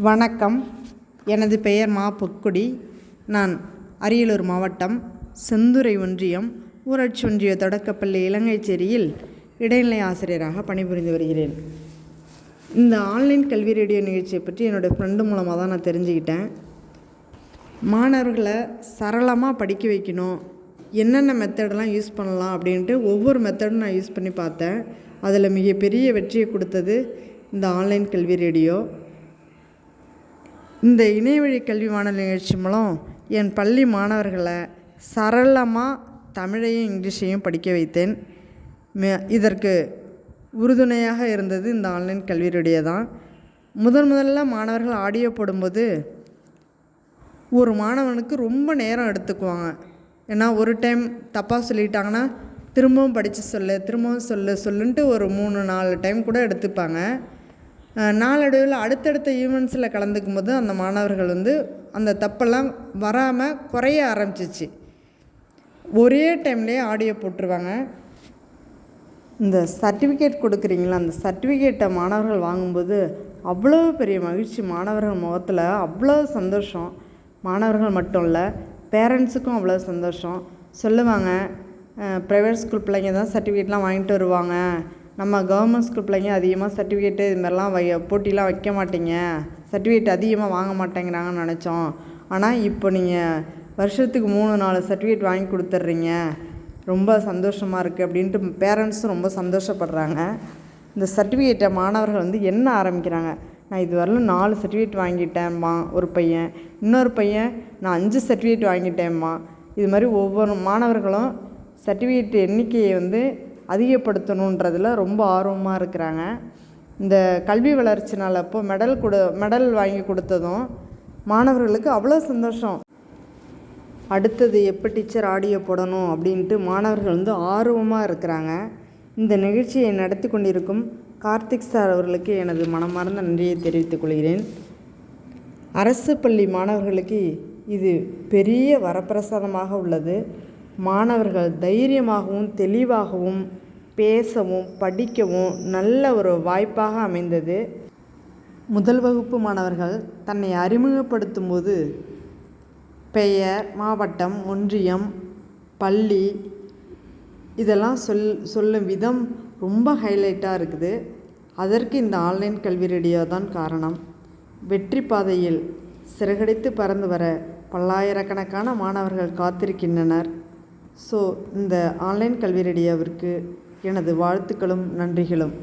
வணக்கம். எனது பெயர் மா பொக்குடி. நான் அரியலூர் மாவட்டம் செந்துறை ஒன்றியம் ஊராட்சி ஒன்றிய தொடக்கப்பள்ளி இலங்கைச்சேரியில் இடைநிலை ஆசிரியராக பணிபுரிந்து வருகிறேன். இந்த ஆன்லைன் கல்வி ரேடியோ நிகழ்ச்சியை பற்றி என்னோடய ஃப்ரெண்டு மூலமாக தான் நான் தெரிஞ்சுக்கிட்டேன். மாணவர்களை சரளமாக படிக்க வைக்கணும். என்னென்ன மெத்தடெலாம் யூஸ் பண்ணலாம் அப்படின்ட்டு ஒவ்வொரு மெத்தடும் நான் யூஸ் பண்ணி பார்த்தேன். அதில் மிகப்பெரிய வெற்றியை கொடுத்தது இந்த ஆன்லைன் கல்வி ரேடியோ. இந்த இணையவழி கல்வி வானொலி நிகழ்ச்சி மூலம் என் பள்ளி மாணவர்களை சரளமாக தமிழையும் இங்கிலீஷையும் படிக்க வைத்தேன். மே இதற்கு உறுதுணையாக இருந்தது இந்த ஆன்லைன் கல்வியுடைய தான் முதன் முதல்ல மாணவர்கள் ஆடியோ போடும்போது ஒரு மாணவனுக்கு ரொம்ப நேரம் எடுத்துக்குவாங்க. ஏன்னா ஒரு டைம் தப்பாக சொல்லிட்டாங்கன்னா திரும்பவும் படித்து சொல்லு திரும்பவும் சொல்லு சொல்லுன்ட்டு ஒரு மூணு நாலு டைம் கூட எடுத்துப்பாங்க. நாளடைவில் அடுத்தடுத்த ஈவெண்ட்ஸில் கலந்துக்கும் போது அந்த மாணவர்கள் வந்து அந்த தப்பெல்லாம் வராமல் குறைய ஆரம்பிச்சிச்சு. ஒரே டைம்லேயே ஆடியோ போட்டுருவாங்க. இந்த சர்டிஃபிகேட் கொடுக்குறீங்களா? அந்த சர்டிஃபிகேட்டை மாணவர்கள் வாங்கும்போது அவ்வளோ பெரிய மகிழ்ச்சி. மாணவர்கள் முகத்தில் அவ்வளோ சந்தோஷம். மாணவர்கள் மட்டும் இல்லை பேரண்ட்ஸுக்கும் அவ்வளோ சந்தோஷம். சொல்லுவாங்க ப்ரைவேட் ஸ்கூல் பிள்ளைங்க தான் சர்டிஃபிகேட்லாம் வாங்கிட்டு வருவாங்க. நம்ம கவர்மெண்ட் ஸ்கூல் பிள்ளைங்க அதிகமாக சர்டிஃபிகேட்டு இது மாதிரிலாம் வை போட்டிலாம் வைக்க மாட்டீங்க. சர்டிஃபிகேட் அதிகமாக வாங்க மாட்டேங்கிறாங்கன்னு நினச்சோம். ஆனால் இப்போ நீங்கள் வருஷத்துக்கு மூணு நாலு சர்டிஃபிகேட் வாங்கி கொடுத்துட்றீங்க. ரொம்ப சந்தோஷமாக இருக்குது அப்படின்ட்டு பேரண்ட்ஸும் ரொம்ப சந்தோஷப்படுறாங்க. இந்த சர்டிஃபிகேட்டை மாணவர்கள் வந்து என்ன ஆரம்பிக்கிறாங்க? நான் இது நாலு சர்டிஃபிகேட் வாங்கிட்டேன்மா ஒரு பையன். இன்னொரு பையன் நான் அஞ்சு சர்டிஃபிகேட் வாங்கிட்டேன்மா. இது மாதிரி ஒவ்வொரு மாணவர்களும் சர்டிஃபிகேட் எண்ணிக்கையை வந்து அதிகப்படுத்தணுன்றதில் ரொம்ப ஆர்வமாக இருக்கிறாங்க. இந்த கல்வி வளர்ச்சி நாள் அப்போ மெடல் கொடு மெடல் வாங்கி கொடுத்ததும் மாணவர்களுக்கு அவ்வளோ சந்தோஷம். அடுத்தது எப்போ டீச்சர் ஆடியோ போடணும் அப்படின்ட்டு மாணவர்கள் வந்து ஆர்வமாக இருக்கிறாங்க. இந்த நிகழ்ச்சியை நடத்தி கொண்டிருக்கும் கார்த்திக் சார் அவர்களுக்கு எனது மனமார்ந்த நன்றியை தெரிவித்துக் கொள்கிறேன். அரசு பள்ளி மாணவர்களுக்கு இது பெரிய வரப்பிரசாதமாக உள்ளது. மாணவர்கள் தைரியமாகவும் தெளிவாகவும் பேசவும் படிக்கவும் நல்ல ஒரு வாய்ப்பாக அமைந்தது. முதல் வகுப்பு மாணவர்கள் தன்னை அறிமுகப்படுத்தும் போது பெயர் மாவட்டம் ஒன்றியம் பள்ளி இதெல்லாம் சொல் சொல்லும் விதம் ரொம்ப ஹைலைட்டாக இருக்குது. அதற்கு இந்த ஆன்லைன் கல்வி ரேடியோ தான் காரணம். வெற்றி பாதையில் சிறகடித்து பறந்து வர பல்லாயிரக்கணக்கான மாணவர்கள் காத்திருக்கின்றனர். ஸோ இந்த ஆன்லைன் கல்வி ரேடியோவிற்கு எனது வாழ்த்துக்களும் நன்றிகளும்.